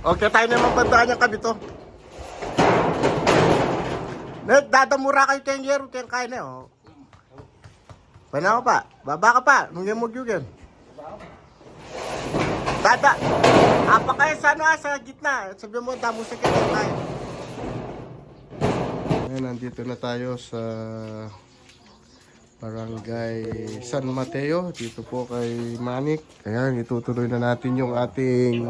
Okay, tayo naman bandaan niyang kami to. Net, dadamura kayo kayong yero, kayong kain na, oh. Pwede ako pa. Baba ka pa. Nungyan mo gyugin. Dada. Apa kayo sa ano, ah, sa gitna. Sabi mo, damo sa kaya tayo. Ngayon, nandito na tayo sa Barangay San Mateo. Dito po kay Manik. Ayan, itutuloy na natin yung ating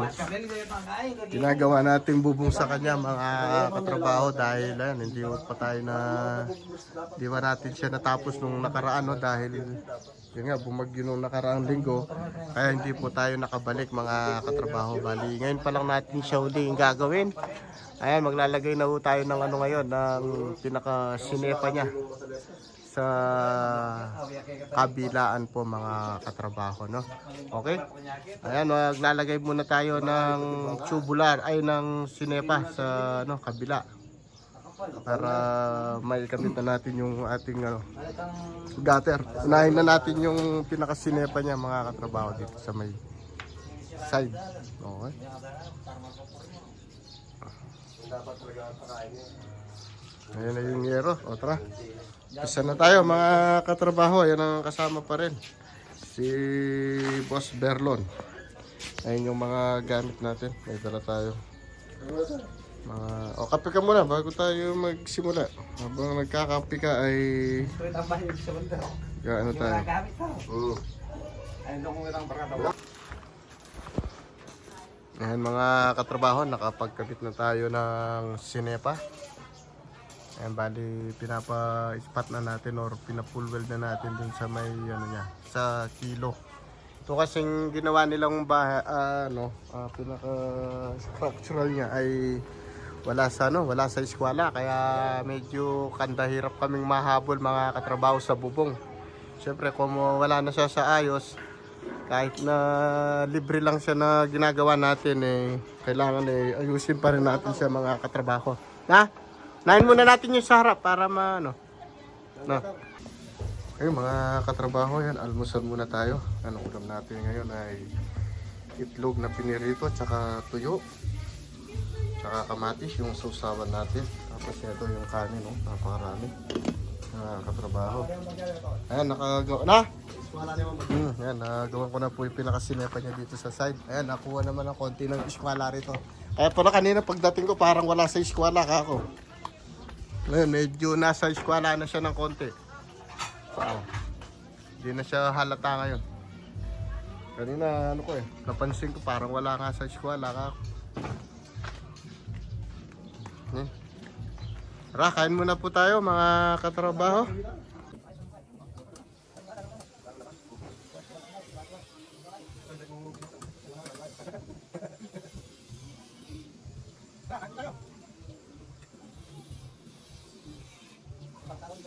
ginagawa nating bubong sa kanya mga katrabaho dahil ayan, hindi pa tayo na di ba natin siya natapos nung nakaraan no dahil yun nga bumagyo nung nakaraang linggo kaya hindi po tayo nakabalik mga katrabaho bali ngayon pa lang natin siya uli gagawin ayan maglalagay na po tayo ng ano ngayon ng pinaka sinepa niya sa kabilaan po mga katrabaho no? Okay? Ayan maglalagay muna tayo ng tubular ay ng sinepa sa ano kabila. Para may kamit na natin yung ating ano gutter. Unahin na natin yung pinaka sinepa niya mga katrabaho dito sa may side. Okay? Ayan na yung yero. O tara. Isa na tayo mga katrabaho. Ayan ang kasama pa rin. Si Boss Berlon. Ayun yung mga gamit natin. May dala tayo. Mga... O kape ka muna bago tayo magsimula. Habang nagkakape ka ay... Gaano tayo? Mm. Ayan mga katrabaho, nakapagkabit na tayo ng sinepa. Ayan, bali pinapa-spot na natin or pina-full weld na natin dun sa may ano niya, sa kilo. Ito kasing ginawa nilang bahay, ah, ano, ah, pinaka structural niya ay wala sa ano, wala sa eskwela kaya medyo kanda hirap kaming mahabol mga katrabaho sa bubong. Siyempre kung wala na siya sa ayos, kahit na libre lang siya na ginagawa natin eh kailangan eh ayusin pa rin natin siya mga katrabaho. Na? Nain muna natin yung sa harap para maano. Na. Okay, mga katrabaho yan, almusal muna tayo. Ano ulam natin ngayon ay itlog na pinirito tsaka tuyo. Tsaka kamatis yung sausawan natin. Tapos ito yung kanin, no? Napakarami. Mga katrabaho. Ayan, nakagawa. Na! Hmm, yan, nagawa ko na po yung pinakasinepa niya dito sa side. Ayan, nakuha naman ng konti ng iskwala rito. Kaya pala kanina pagdating ko parang wala sa iskwala ka ako. Ngayon, medyo nasa eskwala na siya ng konti. Wow. Hindi na siya halata ngayon. Kanina, ano ko eh, napansin ko parang wala nga sa eskwala ka. Hmm. Tara, kain muna po tayo mga katrabaho.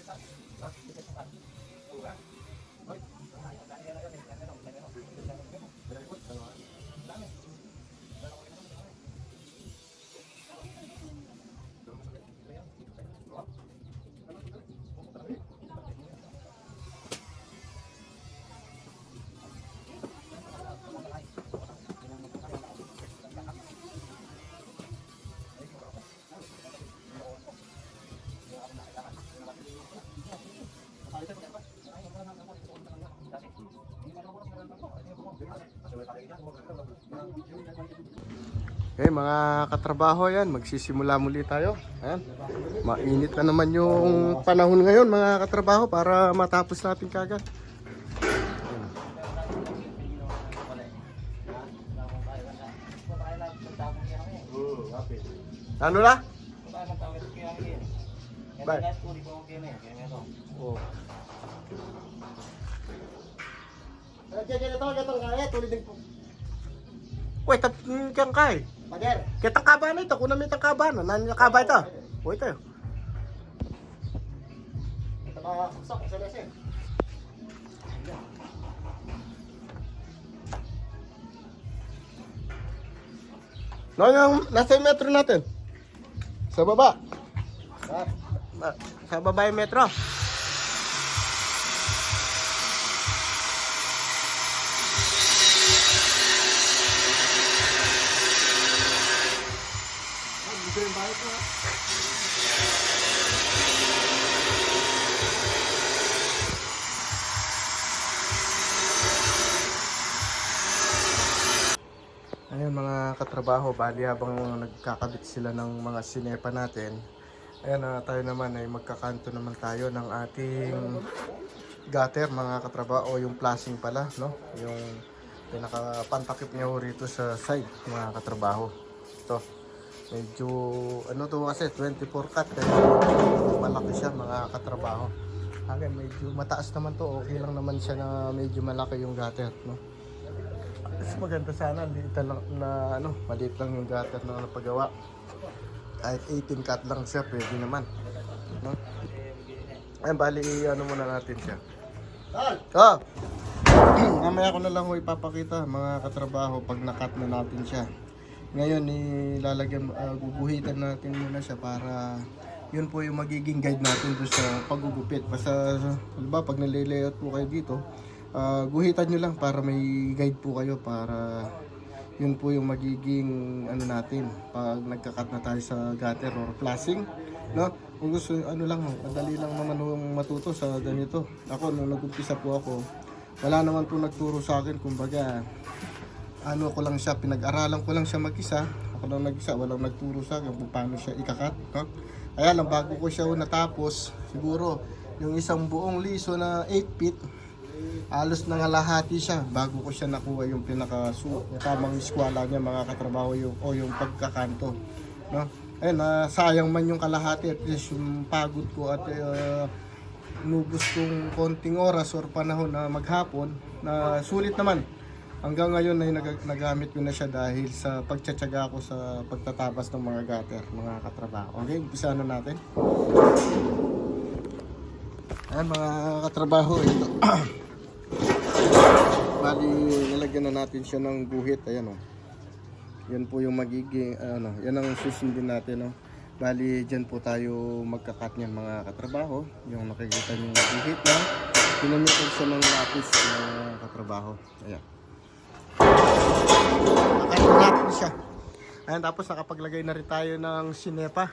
satu, satu, satu, satu, Okay, mga katrabaho yan, magsisimula muli tayo. Ayan. Mainit na naman yung panahon ngayon mga katrabaho para matapos natin kagad. Ano na? Bye. Oh. Wait, tap kang kay. Pader, Kitang kaba na ito, kunang may tangkaba na. Nani na kaba ito? Wait tayo. ito mga saksak sa lesin. No, yung nasa yung metro natin. Sa baba. Ba- Sa baba yung metro. Siyempre, bakit nga? Ayun mga katrabaho, bali habang nagkakabit sila ng mga sinepa natin, ayan na tayo naman ay magkakanto naman tayo ng ating gutter mga katrabaho, yung flashing pala, no? Yung pinakapantakip niya rito sa side mga katrabaho. Ito medyo ano to kasi 24 cut kaya malaki siya mga katrabaho. Hanggang medyo mataas naman to, okay lang naman siya na medyo malaki yung gutter, no? Mas maganda sana, liit lang na ano, maliit lang yung gutter na napagawa. Kahit 18 cut lang siya, pwede naman. No? Ayun, bali, ano muna natin siya. Ah! Mamaya ko na lang ho ipapakita mga katrabaho pag nakat na natin siya. Ngayon, ilalagyan, ah, guguhitan natin muna siya para yun po yung magiging guide natin doon sa paggugupit. Basta, ba, pag nalilayout po kayo dito, ah, guhitan nyo lang para may guide po kayo para yun po yung magiging ano natin pag nagkakat na tayo sa gutter or flashing no kung gusto ano lang madali lang naman yung matuto sa ganito ako nung nag-umpisa po ako wala naman po nagturo sa akin kumbaga ano ko lang siya pinag-aralan ko lang siya mag-isa. Ako lang nag-isa walang nagturo sa akin kung paano siya ikakat no? kaya lang bago ko siya natapos siguro yung isang buong liso na 8 feet halos nangalahati siya bago ko siya nakuha yung pinaka su tamang eskwala niya mga katrabaho yung o yung pagkakanto no? Ayun na sayang man yung kalahati at least yung pagod ko at uh, nubos kong konting oras or panahon na maghapon na sulit naman hanggang ngayon ay nag- nagamit ko na siya dahil sa pagtsatsaga ko sa pagtatabas ng mga gutter mga katrabaho okay umpisa na natin Ayan mga katrabaho ito Bali, lalagyan na natin siya ng guhit. Ayan o. Yan po yung magiging, ano, yan ang susundin natin. No? Bali, dyan po tayo magkakat niyan mga katrabaho. Yung nakikita niyo yung guhit na pinamitan siya ng lapis na katrabaho. Ayan. Nakakat natin siya. Ayan, tapos nakapaglagay na rin tayo ng sinepa.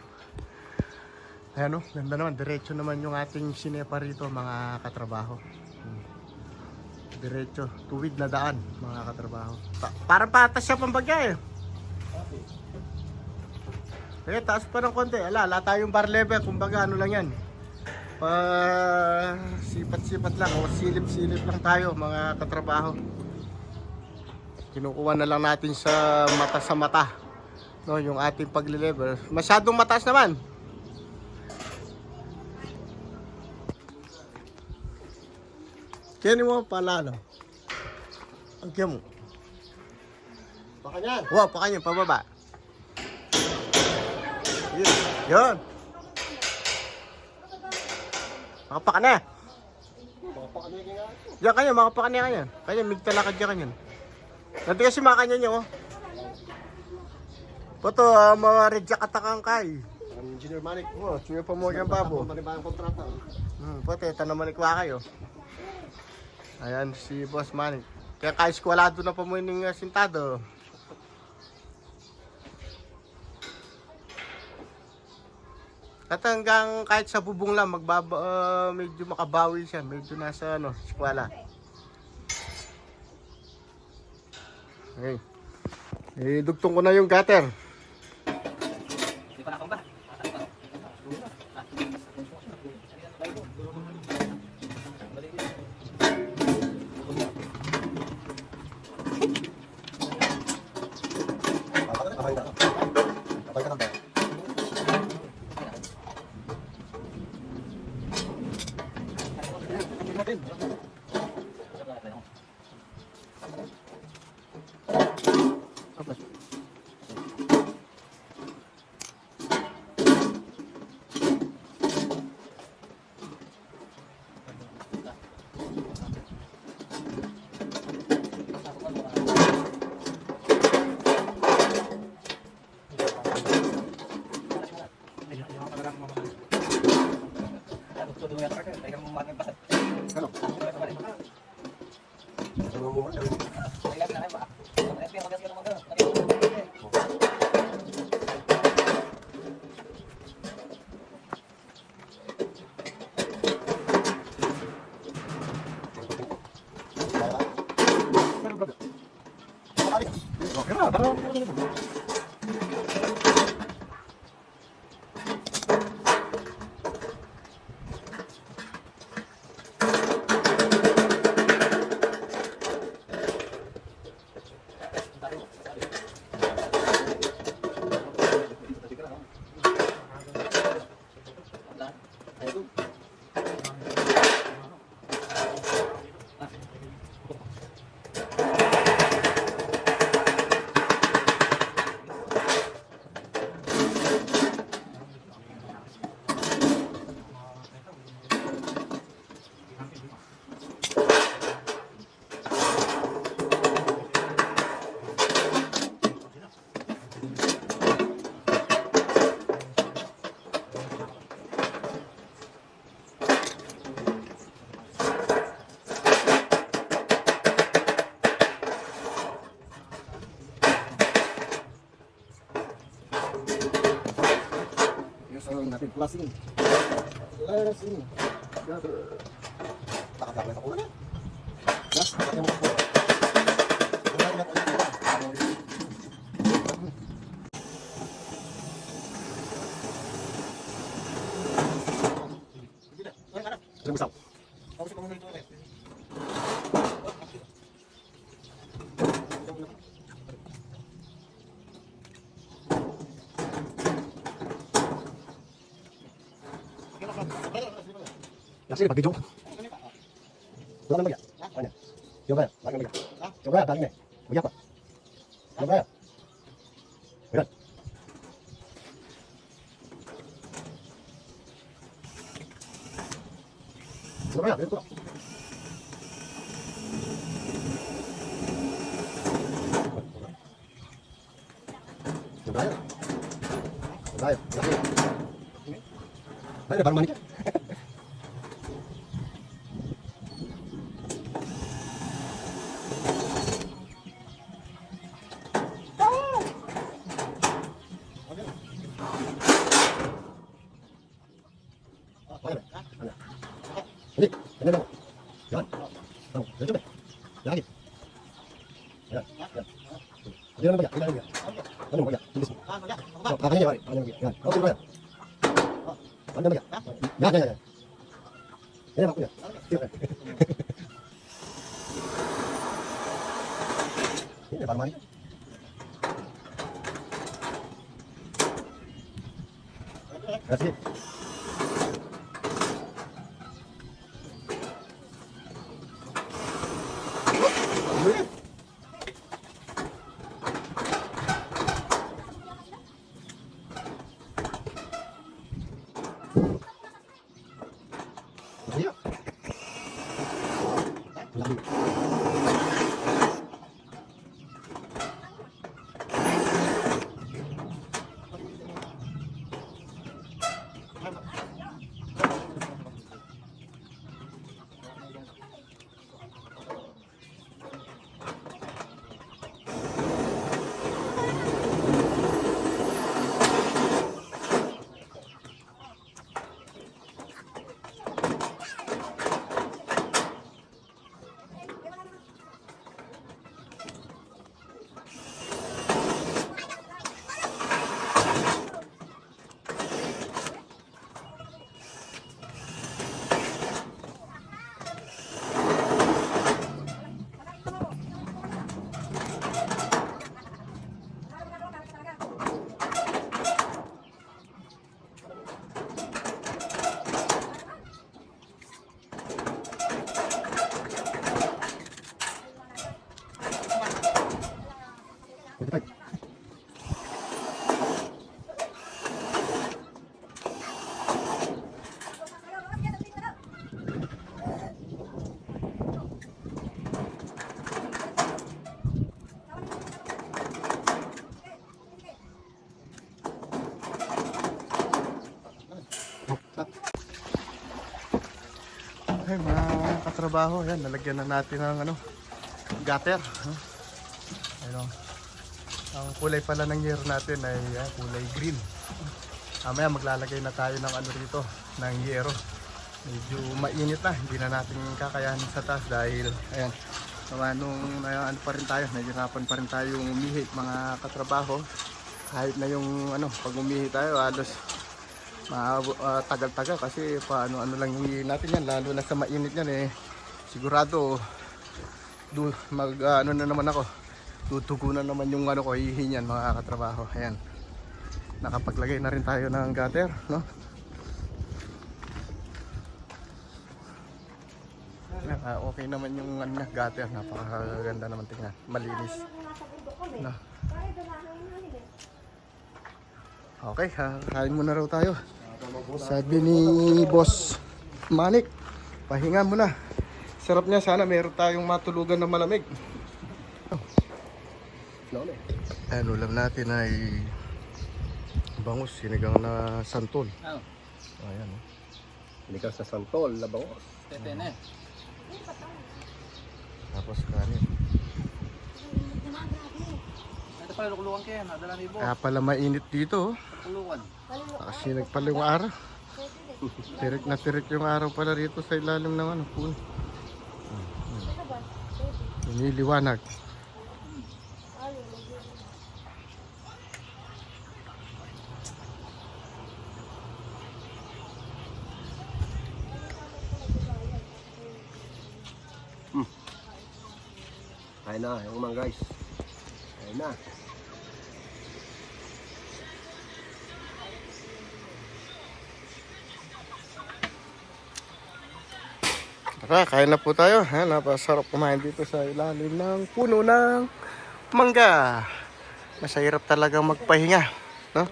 Ayan o, ganda naman. Diretso naman yung ating sinepa rito mga katrabaho. Diretso, tuwid na daan, mga katrabaho. Pa parang patas siya pambagya eh. Eh, taas pa ng konti. Ala, ala tayong bar level. Kumbaga, ano lang yan. Pa sipat-sipat lang o silip-silip lang tayo, mga katrabaho. Kinukuha na lang natin sa mata sa mata. No, yung ating pagle-level. Masyadong mataas naman. Kaya mo pala, no? Ang kaya mo. Baka yan! Wow, pa kanya, pababa. Yun. Yun. Makapaka na. Baka pa kami nga. Diyan kanya, makapaka na kanya. Kanya, migtalakad dyan kanya. Nanti kasi mga kanya niyo, oh. Pato, ah, mga redya katakang kay. Ang Engineer Manik. Oh, sige pa mo yung babo. Kontrata. Hmm, pati, tanaman ni kwa kayo. Ayan, si Boss Manny. Kaya ka-eskwalado na pa mo yung uh, sintado. At hanggang kahit sa bubong lang, magbaba, ah, medyo makabawi siya. Medyo nasa ano, eskwela. Okay. Eh, dugtong ko na yung gutter. Vamos, vamos. Sa natin, plasing. Plasing. Takatap na. Yes, takatap mo sa kulo. Wala na kulo. Ano gusto? Tapos ikaw muna ito ulit. Kasi pag-video. Wala nang bagay. Ano? Yung bagay, lagi nang bagay. Yung bagay, lagi na. Bagay pa. Yung bagay. Ayan. Yung bagay, dito. Yung bagay. Yung bagay, lagi. Ay, parang manik. Ano? Ano? Hindi, ano lang. Yan. Ano? Dito ba? Lagi. Yan. Yan. Hindi na bagay. Hindi na bagay. Ano bagay? Bilis mo. Oh, kakanin niya, pare. Ano bagay? Yan. Okay, bagay. Ano bagay? Yan, yan, yan. Yan, yan. Yan, Ini parang mani. Kasih. Katrabaho, yan, nalagyan na natin ng ano, gutter. no? Ayun, oh. ang kulay pala ng year natin ay ah, kulay green. Mamaya maglalagay na tayo ng ano rito, ng yero. Medyo mainit na, hindi na natin kakayanin sa taas dahil, ayan, Gawa nung uh, ano pa rin tayo, nahihirapan pa rin tayo umihi mga katrabaho. Kahit na yung ano, pag umihi tayo, halos ma- ah, tagal-tagal kasi paano ano lang yung natin yan, lalo na sa mainit yan eh. Sigurado du, mag ah, ano na naman ako. Tutugunan naman yung ano ko, hihi niyan mga katrabaho. Ayan. Nakapaglagay na rin tayo ng gutter, no? Ah, okay naman yung ano, niya, gutter, napakaganda naman tingnan. Malinis. No. Okay, ha, kain muna raw tayo. Sabi ni Boss Manik, pahinga muna. Sarap niya, sana meron tayong matulugan na malamig. Ayan, ulam natin ay bangus, sinigang na santol. Ano? Ayan, oh. Hindi ka sa Santol, Labangos. Tetene. tapos kanin. Ito pala lukulukan kayo. Nadala ni Bo. Kaya pala mainit dito, oh. Lukulukan. Kasi nagpala yung araw. Tirik na tirik yung araw pala rito sa ilalim ng ano, puno. Iniliwanag. Ayun na, yung mga guys. Ayun na. Tara, kain na po tayo. Ha, napasarap kumain dito sa ilalim ng puno ng mangga. Masahirap talaga magpahinga. No?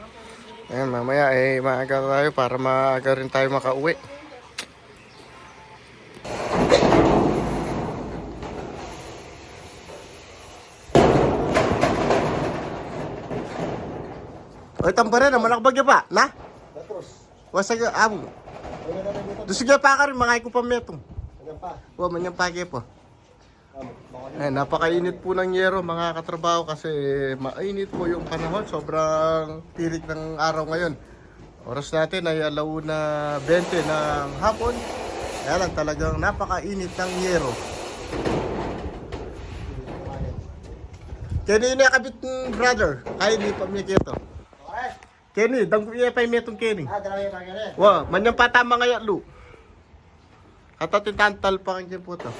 Ayan, mamaya eh, maaga tayo para maaga rin tayo makauwi. Oy, tambare na malakbag pa, na? Tapos, Wasag dito. Dusugi pa ka rin, mga ko pa metong. Hanggang pa. Wa man yung pagi po. Eh, napakainit po ng yero mga katrabaho kasi mainit po yung panahon. Sobrang tirik ng araw ngayon. Oras natin ay alauna 20 ng hapon. Kaya lang talagang napakainit ng yero. Kenny na kabit ng brother. Kaya di pa may kito. Kenny, dang iya pa metong Kenny. Ah, dalawa yung rin. Wa, manyang patama nga lu. Kata titantal pa kanya po to.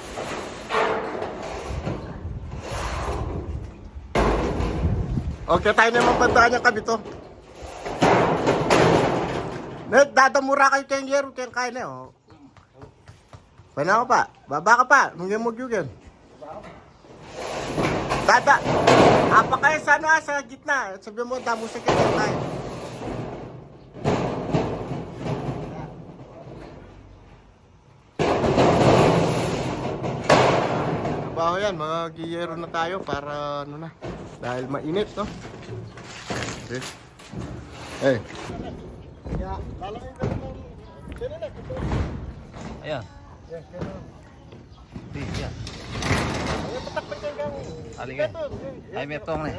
Okay, tayo naman bandaan niya kami to. Net, dadamura kayo kayong yero, kayong kain na, oh. Pana ko pa, baba ka pa, magyugan. Dada, apa kayo sa ano, ah, sa gitna, sabi mo, damo sa kayo kain. Trabaho yan, mga giyero na tayo para ano na. Dahil mainit, no? Okay. Hey. Kaya, lalagay ka ng kininek. Ayan. Yes, ganun. Di, yan. Ay, patakpan ka gang. Aling yan. Ay, may tong na.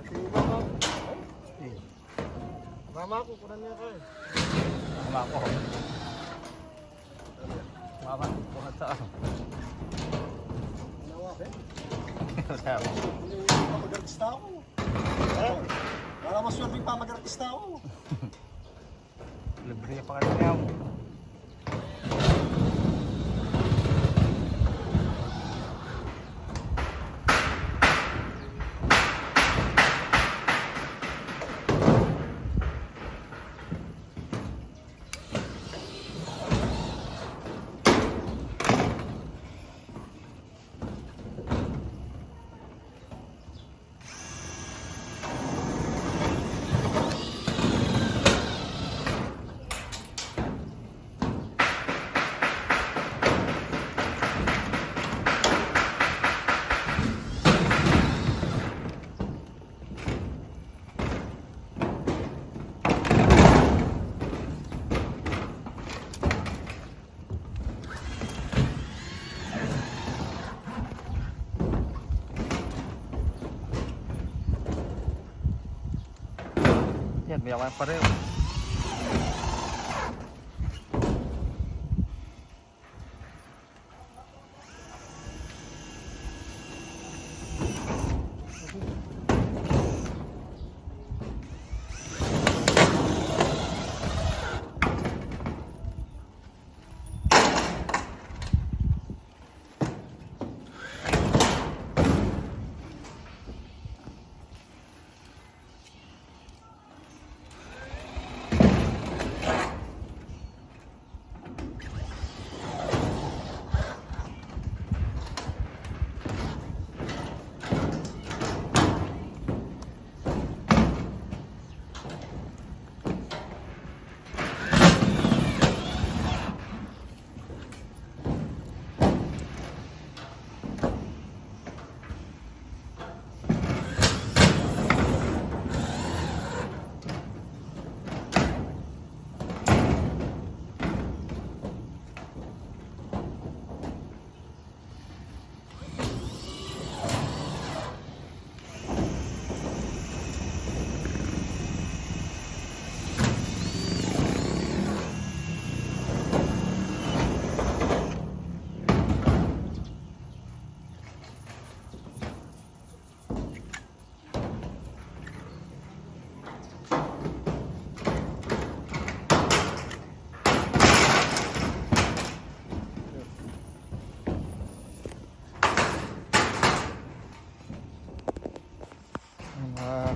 Kasi mama. Ay. Mama ko, kunan niya kayo. Kuma ko. Mama, kuhat sa ano. Nawa, eh. Sabi. Hindi pa mag-artista ako. Eh, Para mas sure pa mag-artista ako. Libre pa kayo niya. Yan, may awan pareho.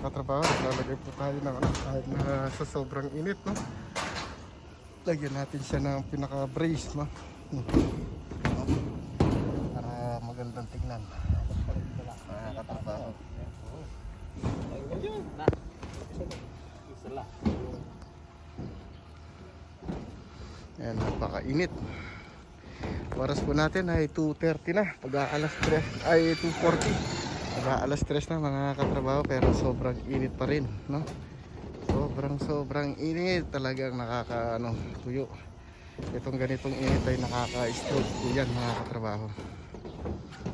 Mga katrabaho, lalagay po tayo ng ano, kahit na sa sobrang init, no? Lagyan natin siya ng pinaka-brace, no? Hmm. Para magandang tignan. Mga katrabaho. Isla. Ayan, napakainit. Oras po natin ay 2.30 na. Pag alas 3, ay 2.40. Pag alas 3 na mga katrabaho pero sobrang init pa rin. No? Sobrang sobrang init. Talagang nakaka ano, tuyo. Itong ganitong init ay nakaka-stroke yan mga katrabaho.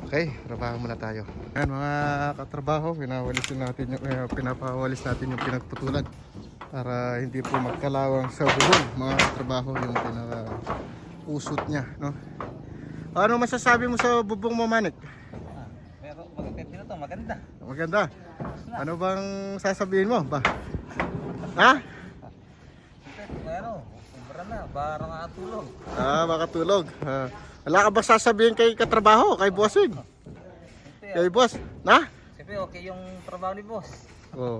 Okay, trabaho muna tayo. Ayan mga katrabaho, pinawalisin natin yung, eh, pinapawalis natin yung pinagputulan para hindi po magkalawang sa bubong mga katrabaho yung pinaka usot niya no ano masasabi mo sa bubong mo manik Maganda na to, maganda. maganda. Ano bang sasabihin mo? Ba? Ha? Pero, umbra na, para nga tulog. ah makatulog Ah, wala ka ba sasabihin kay katrabaho kay bossing? Kay boss? Na? Siyempre, okay yung trabaho ni boss. Oh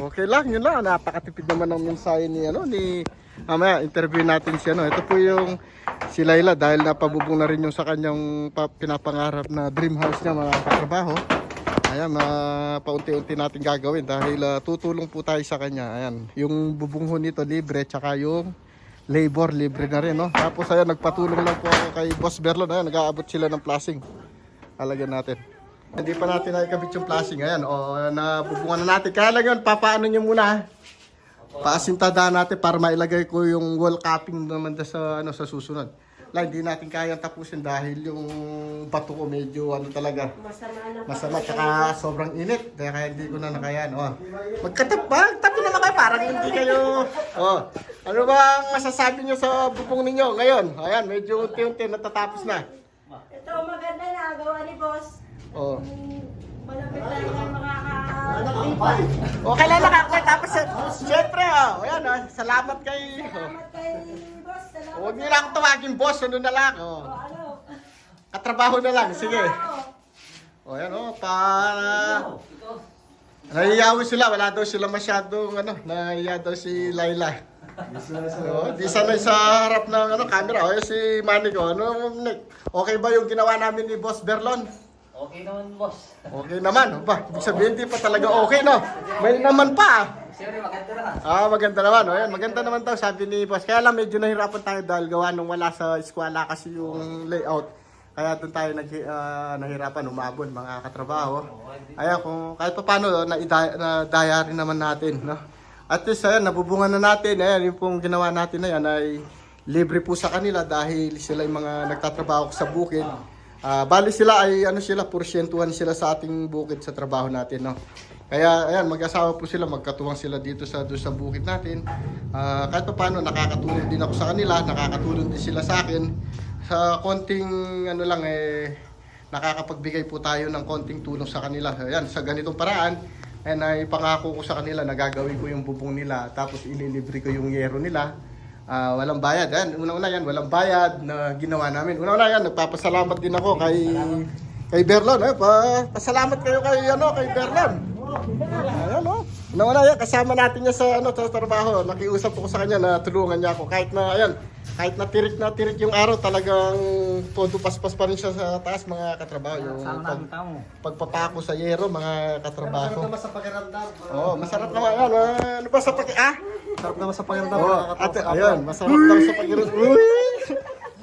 okay lang yun lang napakatipid naman ng mensahe ni ano ni Mamaya, interview natin siya. No? Ito po yung si Laila dahil napabubong na rin yung sa kanyang pa- pinapangarap na dream house niya mga katrabaho. Ayan, uh, paunti-unti natin gagawin dahil ah, tutulong po tayo sa kanya. Ayan, yung bubong ho nito libre tsaka yung labor libre na rin. No? Tapos ayan, nagpatulong lang po ako kay Boss Berlon. Ayan, nag-aabot sila ng plasing. Alagyan natin. Hindi pa natin nakikabit yung plasing. Ayan, o, nabubungan na natin. Kaya lang yun, papaano nyo muna? Paasintadaan natin para mailagay ko yung wall capping naman sa ano sa susunod. Lang, hindi natin kayang tapusin dahil yung bato ko medyo ano talaga masama tsaka sobrang init kaya, kaya hindi ko na nakayan. Oh. Magkatapag, tapi naman kayo parang hindi kayo. Oh. Ano bang masasabi niyo sa bubong ninyo ngayon? Ayan, medyo unti-unti natatapos na. Ito, maganda na. Gawa ni boss. Oh. Malapit na rin ang makaka-lipat. Okay lang nakakuha tapos syempre oh, ayan oh, salamat kay oh. Salamat kay boss. Salamat. Huwag niyo lang tawagin boss, ano na lang oh. O, ano? Katrabaho na lang, sige. O yan o, para... Nahiyaw sila, wala daw sila masyadong ano, nahiya daw si Laila. So, di sanay sa harap ng ano, camera. O si Manny ko, ano, Nick? Okay ba yung ginawa namin ni Boss Berlon? Okay naman boss. Okay naman, ba? Ibig sabihin, di pa talaga okay, no? May naman pa, ah. Siyempre, maganda na. Ah, maganda naman. O yan, maganda naman daw sabi ni Boss. Kaya lang medyo nahirapan tayo dahil gawa nung wala sa eskwela kasi yung layout. Kaya doon tayo nag, ah, nahirapan umabon mga katrabaho. Ayan, kung kahit pa paano, na, na diary naman natin. No? At least, ayan, nabubungan na natin. Ayan, yung pong ginawa natin na yan ay libre po sa kanila dahil sila yung mga nagtatrabaho sa bukid. Ah, bali sila ay ano sila, porsyentuhan sila sa ating bukid sa trabaho natin. No? Kaya ayan, mag-asawa po sila, magkatuwang sila dito sa doon sa bukid natin. Ah, kahit pa paano, nakakatulong din ako sa kanila, nakakatulong din sila sa akin. Sa konting ano lang eh nakakapagbigay po tayo ng konting tulong sa kanila. Ayan, sa ganitong paraan, ay pangako ko sa kanila na gagawin ko yung bubong nila tapos ililibre ko yung yero nila. Ah, walang bayad. Ayan, una-una yan, walang bayad na ginawa namin. Una-una yan, nagpapasalamat din ako kay kay Berlon. Eh, pa, pasalamat kayo kay ano, kay Berlon. Ayan. Nawala yan. Kasama natin niya sa, ano, sa trabaho. Nakiusap ako sa kanya na tulungan niya ako. Kahit na, ayan, kahit na tirik na tirik yung araw, talagang todo paspas pa rin siya sa taas mga katrabaho. Yung Sama pag, pagpapako sa yero, mga katrabaho. naman sa pakiramdam. Oo, masarap naman yan. ah. Ano ba sa pag... Ah? Sarap naman sa pakiramdam. Oo, ate, ayun, masarap daw sa Uy!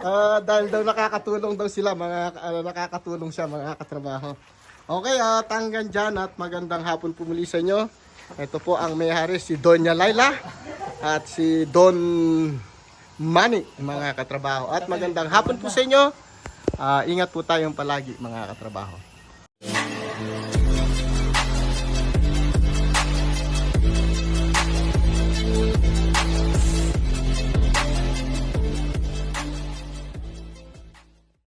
Ah, dahil daw nakakatulong daw sila, mga ano, nakakatulong siya mga katrabaho. Okay, at hanggang dyan at magandang hapon po muli sa inyo. Ito po ang may-hari si Donya Laila at si Don Manny, mga katrabaho. At magandang hapon po sa inyo. Ah, ingat po tayong palagi mga katrabaho.